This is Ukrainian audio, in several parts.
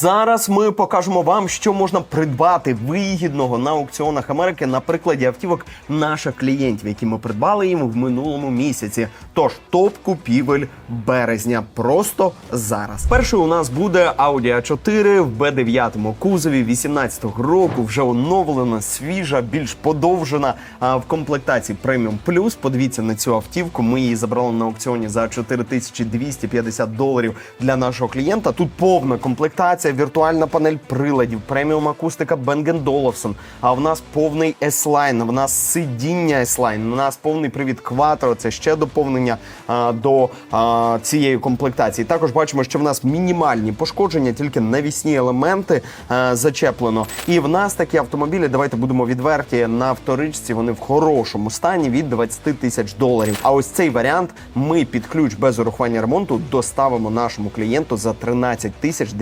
Зараз ми покажемо вам, що можна придбати вигідного на аукціонах Америки на прикладі автівок наших клієнтів, які ми придбали їм в минулому місяці. Тож топ купівель березня просто зараз. Перший у нас буде Audi A4 в B9 кузові 18-го року. Вже оновлена, свіжа, більш подовжена в комплектації преміум плюс. Подивіться на цю автівку. Ми її забрали на аукціоні за 4250 доларів для нашого клієнта. Тут повна комплектація, віртуальна панель приладів, преміум акустика Bang Olufsen. А в нас повний S-Line, в нас сидіння S-Line, в нас повний привід Quattro, Це ще доповнення а, до а, цієї комплектації. Також бачимо, що в нас мінімальні пошкодження, тільки навісні елементи а, зачеплено. І в нас такі автомобілі, давайте будемо відверті на вторичці. Вони в хорошому стані від 20 тисяч доларів. А ось цей варіант ми під ключ без урахування ремонту доставимо нашому клієнту за 13 тисяч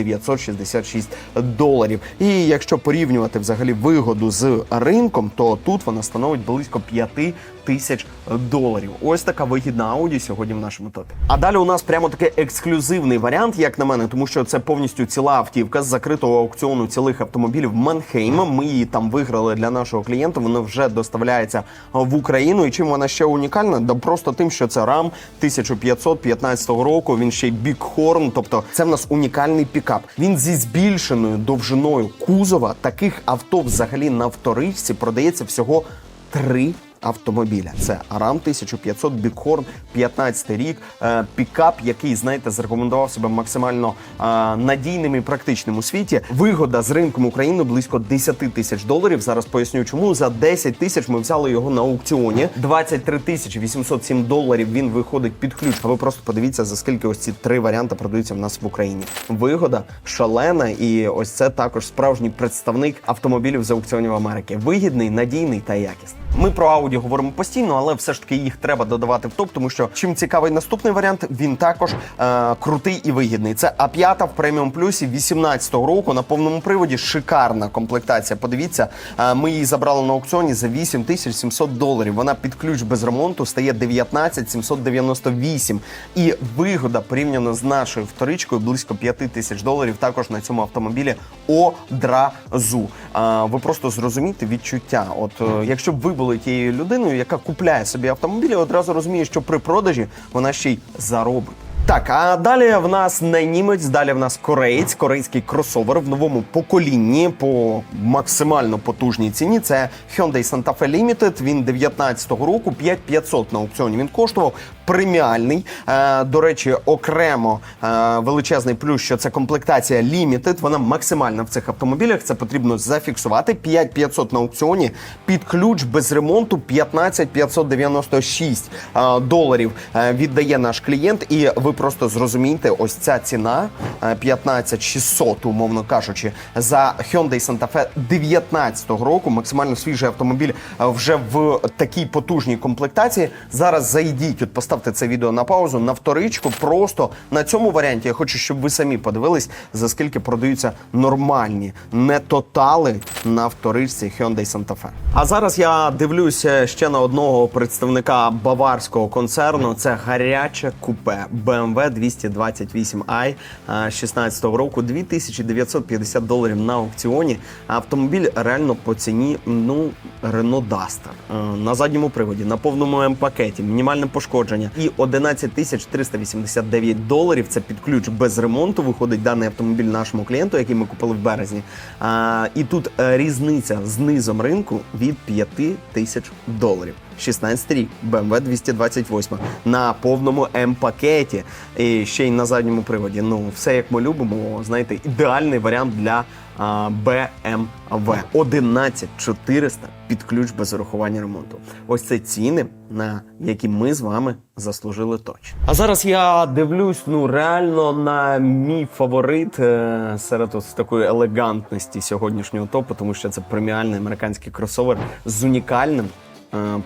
966 доларів. І якщо порівнювати взагалі вигоду з ринком, то тут вона становить близько 5 тисяч доларів. Ось така вигідна ауді сьогодні в нашому топі. А далі у нас прямо такий ексклюзивний варіант, як на мене, тому що це повністю ціла автівка з закритого аукціону цілих автомобілів Манхейма. Ми її там виграли для нашого клієнта. Вона вже доставляється в Україну. І чим вона ще унікальна? Да просто тим, що це RAM 1515 року. Він ще й бікхорн, тобто це в нас унікальний пікап. Він зі збільшеною довжиною кузова. Таких авто взагалі на вторичці продається всього три автомобіля. Це Арам 1500, Біghorn, 15 рік, е, пікап, який, знаєте, зарекомендував себе максимально е, надійним і практичним у світі. Вигода з ринком України близько 10 тисяч доларів. Зараз поясню, чому за 10 тисяч ми взяли його на аукціоні. 23 тисячі 807 доларів він виходить під ключ. А ви просто подивіться, за скільки ось ці три варіанти продаються в нас в Україні. Вигода шалена, і ось це також справжній представник автомобілів з аукціонів Америки. Вигідний, надійний та якісний. Ми про Audi говоримо постійно, але все ж таки їх треба додавати в топ, тому що чим цікавий наступний варіант, він також е, крутий і вигідний. Це А5 в преміум плюсі 18-го року на повному приводі. Шикарна комплектація. Подивіться, е, ми її забрали на аукціоні за 8700 доларів. Вона під ключ без ремонту стає 19798. І вигода порівняно з нашою вторичкою близько 5 тисяч доларів. Також на цьому автомобілі одразу. А, ви просто зрозумієте відчуття. От е, якщо б ви були тією людиною, яка купляє собі автомобілі, одразу розуміє, що при продажі вона ще й заробить. Так, а далі в нас не німець, далі в нас кореєць, корейський кросовер в новому поколінні по максимально потужній ціні. Це Hyundai Santa Fe Limited. Він 19-го року 5500 на аукціоні. Він коштував преміальний. Е, до речі, окремо е, величезний плюс, що це комплектація Limited. Вона максимальна в цих автомобілях. Це потрібно зафіксувати. 5500 на аукціоні під ключ без ремонту 15596 е, доларів віддає наш клієнт. І ви просто зрозумієте, ось ця ціна е, 15600, умовно кажучи, за Hyundai Santa Fe 19-го року. Максимально свіжий автомобіль е, вже в такій потужній комплектації. Зараз зайдіть, от поставте це відео на паузу на вторичку. Просто на цьому варіанті я хочу, щоб ви самі подивились, за скільки продаються нормальні не тотали на вторичці Hyundai Santa Fe. А зараз я дивлюся ще на одного представника баварського концерну. Це гаряче купе BMW 228i 16-го року, 2950 доларів на аукціоні. Автомобіль реально по ціні ну Renault Duster. Е, на задньому приводі, на повному М-пакеті, мінімальне пошкодження і 11 тисяч 389 доларів. Це під ключ без ремонту. Виходить даний автомобіль нашому клієнту, який ми купили в березні. І тут е, різниця з низом ринку від 5 тисяч доларів. 16 рік, BMW 228 на повному М-пакеті і ще й на задньому приводі. Ну, все як ми любимо. Знаєте, ідеальний варіант для а, BMW. 11400 під ключ без урахування ремонту. Ось це ціни, на які ми з вами заслужили точно. А зараз я дивлюсь, ну реально на мій фаворит е, серед ось такої елегантності сьогоднішнього топу, тому що це преміальний американський кросовер з унікальним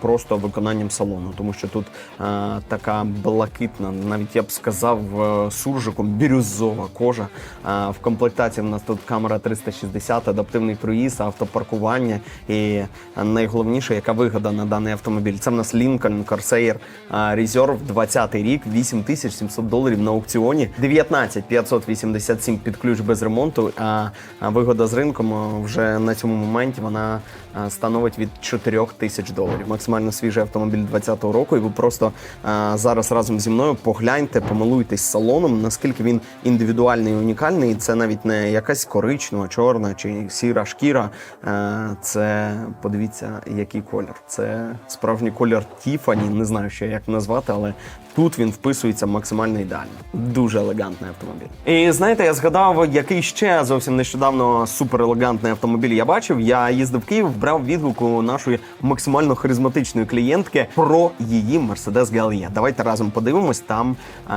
просто виконанням салону, тому що тут е, така блакитна, навіть я б сказав, е, суржиком бірюзова кожа. Е, в комплектації в нас тут камера 360, адаптивний круїз, автопаркування і е, найголовніше, яка вигода на даний автомобіль. Це в нас Lincoln Corsair е, Reserve 20 рік, 8700 доларів на аукціоні, 19 587 під ключ без ремонту. А вигода з ринком е, вже на цьому моменті вона е, становить від 4 тисяч доларів. Максимально свіжий автомобіль 2020 року. І ви просто а, зараз разом зі мною погляньте, помилуйтесь салоном, наскільки він індивідуальний і унікальний. І Це навіть не якась коричнева, чорна чи сіра шкіра. А, Це подивіться, який колір. Це справжній колір Тіфані. Не знаю, ще як назвати, але тут він вписується максимально ідеально. Дуже елегантний автомобіль. І знаєте, я згадав, який ще зовсім нещодавно суперелегантний автомобіль я бачив. Я їздив в Київ, брав відгук у нашої максимально харизматичної клієнтки про її Mercedes GLE. Давайте разом подивимось. Там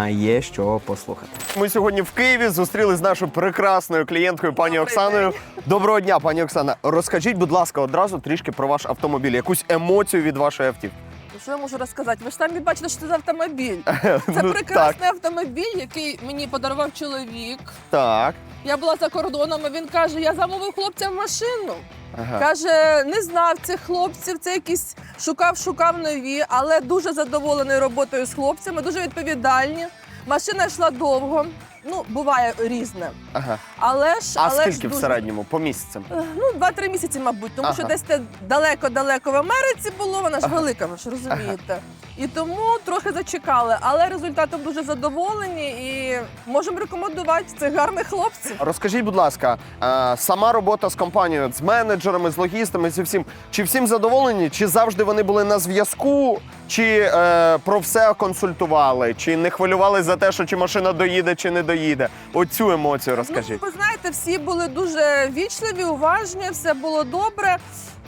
є що послухати. Ми сьогодні в Києві зустрілися з нашою прекрасною клієнткою пані Оксаною. Доброго дня, пані Оксана. Розкажіть, будь ласка, одразу трішки про ваш автомобіль, якусь емоцію від вашої автівки. Ну, Що я можу розказати? Ви ж самі бачили, що це за автомобіль. Ну, Це прекрасний автомобіль, який мені подарував чоловік. Так. Я була за кордоном, і він каже: я замовив хлопцям машину. Ага. Каже, не знав цих хлопців, це якісь шукав, шукав нові, але дуже задоволений роботою з хлопцями, дуже відповідальні. Машина йшла довго. Ну, буває різне. Ага. Але ж А але ж скільки в дуже- середньому по місяцям? Е, Ну, два-три місяці, мабуть, тому що десь це далеко-далеко в Америці було, вона ж велика, ви ж розумієте. І тому трохи зачекали, але результатом дуже задоволені і можемо рекомендувати цих гарних хлопців. Розкажіть, будь ласка, е, сама робота з компанією, з менеджерами, з логістами, зі всім. Чи всім задоволені? Чи завжди вони були на зв'язку? Чи е, про все консультували? Чи не хвилювали за те, що чи машина доїде, чи не доїде? Оцю емоцію розкажіть. Ну, ви знаєте, всі були дуже вічливі, уважні, все було добре.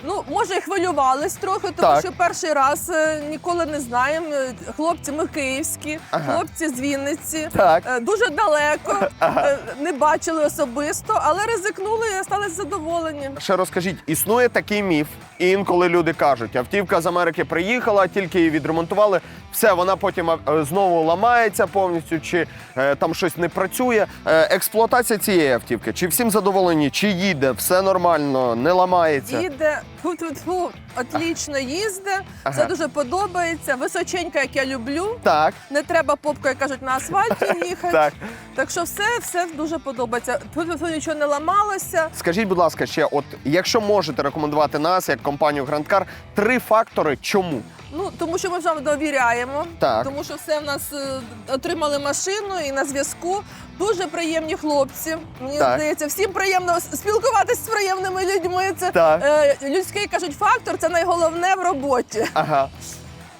Ну, може, і хвилювались трохи, тому Так. що перший раз е, ніколи не знаємо. Е, Хлопці, ми київські, Ага. хлопці з Вінниці. Так. Е, Дуже далеко, е, не бачили особисто, але ризикнули і стали задоволені. Ще розкажіть, існує такий міф, і інколи люди кажуть, автівка з Америки приїхала, тільки її відремонтували. Все, вона потім е, знову ламається повністю, чи е, там щось не працює. Е, експлуатація цієї автівки, чи всім задоволені, чи їде, все нормально, не ламається. Їде фу-фу-фу, отлічно їзде, Ага. це дуже подобається. Височенька, як я люблю. Так, Не треба попкою, як кажуть, на асфальті їхати. так. Так що все, все дуже подобається. Тут нічого не ламалося. Скажіть, будь ласка, ще, от якщо можете рекомендувати нас як компанію Grand Car, три фактори, чому? Ну тому що ми вже довіряємо. Так. Тому що все в нас е, отримали машину і на зв'язку. Дуже приємні хлопці. Мені Так. здається, всім приємно спілкуватися з приємними людьми. Це Так. е, людський кажуть фактор, це найголовне в роботі. Ага.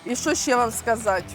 І що ще вам сказати?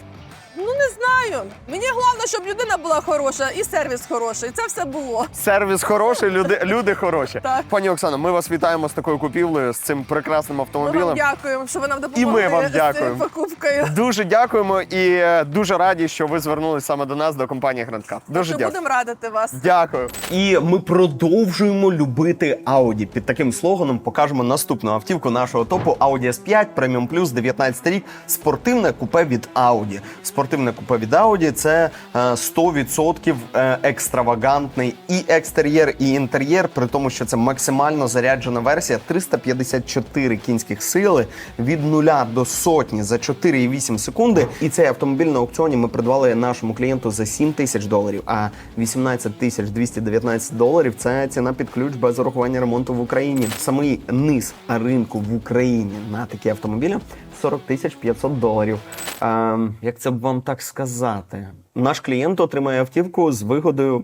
Ну не знаю. Мені головне, щоб людина була хороша і сервіс хороший. Це все було. Сервіс хороший, люди, люди хороші. Так. Пані Оксано, ми вас вітаємо з такою купівлею, з цим прекрасним Ми вам автомобілем. дякуємо, що ви нам допомогли ми вам з цією дякуємо. покупкою. Дуже дякуємо і е, дуже раді, що ви звернулися саме до нас, до компанії Grand Car. Дуже Що дякую. будемо радити вас. Дякую. І ми продовжуємо любити Audi. Під таким слоганом покажемо наступну автівку нашого топу Audi S5 Premium Plus 19 рік. Спортивне купе від Audi. Спортивне купе від Audi – це е, 100% е, екстравагантний і екстер'єр, і інтер'єр, при тому, що це максимально заряджена версія 354 кінських сили від нуля до сотні за 4,8 секунди. І цей автомобіль на аукціоні ми придбали нашому клієнту за 7 тисяч доларів. А 18 тисяч 219 доларів це ціна під ключ без урахування ремонту в Україні. Самий низ ринку в Україні на такі автомобілі 40 тисяч 500 доларів. Е, як це б вам так сказати? Наш клієнт отримає автівку з вигодою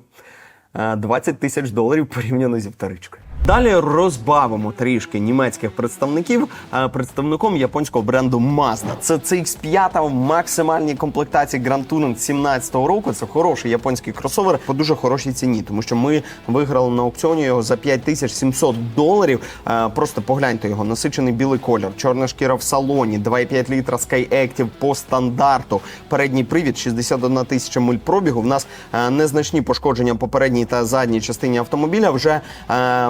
е, 20 тисяч доларів порівняно зі вторичкою. Далі розбавимо трішки німецьких представників е, представником японського бренду Mazda. Це CX-5 в максимальній комплектації Grand Touring 17-го року. Це хороший японський кросовер по дуже хорошій ціні, тому що ми виграли на аукціоні його за 5700 доларів. Е, Просто погляньте його, насичений білий колір, чорна шкіра в салоні, 2,5 літра Sky Active по стандарту. Передній привід 61 тисяча миль пробігу. В нас е, незначні пошкодження по передній та задній частині автомобіля. Вже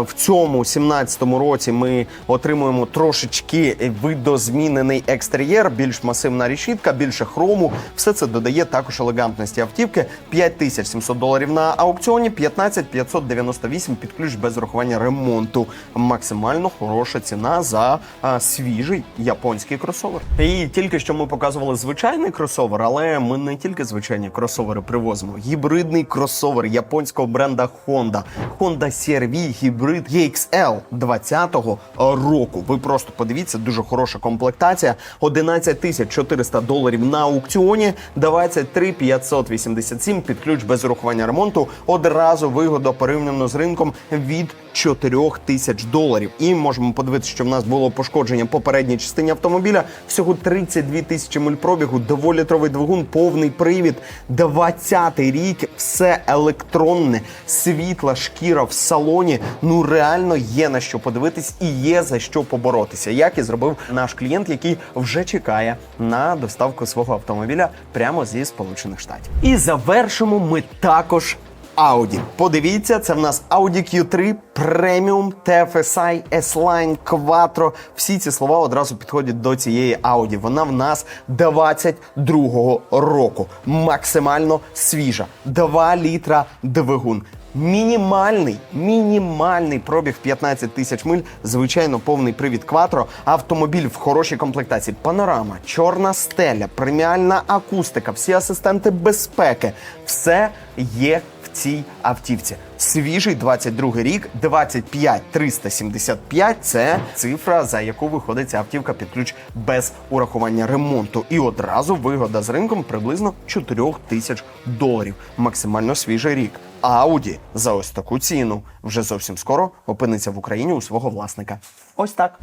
в цьому 17-му році ми отримуємо трошечки видозмінений екстер'єр, більш масивна решітка, більше хрому. Все це додає також елегантності автівки. 5700 доларів на аукціоні, 15598 під ключ без урахування ремонту. Максимально хороша ціна за а, свіжий японський кросовер. І тільки що ми показували звичайний кросовер, але ми не тільки звичайні кросовери привозимо. Гібридний кросовер японського бренда Honda. Honda CR-V гібрид EXL 20-го року. Ви просто подивіться, дуже хороша комплектація. 11 тисяч 400 доларів на аукціоні, 23 587 під ключ без урахування ремонту. Одразу вигода порівняно з ринком від 4 тисяч доларів. І можемо подивитися, що в нас було пошкодження по передній частині автомобіля. Всього 32 тисячі миль пробігу, дволітровий двигун, повний привід. 20-й рік, все електронне, світла, шкіра в салоні. Ну реально є на що подивитись і є за що поборотися. Як і зробив наш клієнт, який вже чекає на доставку свого автомобіля прямо зі Сполучених Штатів. І завершимо ми також Audi. Подивіться, це в нас Audi Q3 Premium, TFSI, S-Line, Quattro. Всі ці слова одразу підходять до цієї Audi. Вона в нас 22-го року. Максимально свіжа. 2 літра двигун. Мінімальний, мінімальний пробіг 15 тисяч миль, звичайно, повний привід Quattro, автомобіль в хорошій комплектації, панорама, чорна стеля, преміальна акустика, всі асистенти безпеки. Все є в цій автівці. Свіжий 22 рік, 25 375 – це цифра, за яку виходить ця автівка під ключ без урахування ремонту. І одразу вигода з ринком приблизно 4 тисяч доларів. Максимально свіжий рік. Ауді за ось таку ціну вже зовсім скоро опиниться в Україні у свого власника. Ось так.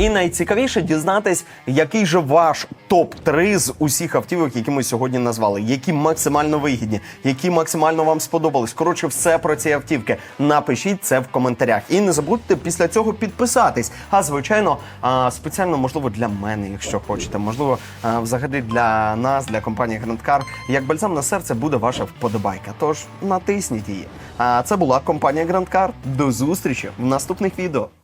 І найцікавіше дізнатись, який же ваш топ-3 з усіх автівок, які ми сьогодні назвали, які максимально вигідні, які максимально вам сподобались. Коротше, все про ці автівки. Напишіть це в коментарях. І не забудьте після цього підписатись. А звичайно, спеціально можливо для мене, якщо хочете, можливо, взагалі для нас, для компанії Car, як бальзам на серце буде ваша вподобайка. Тож натисніть її. А це була компанія Car. До зустрічі в наступних відео.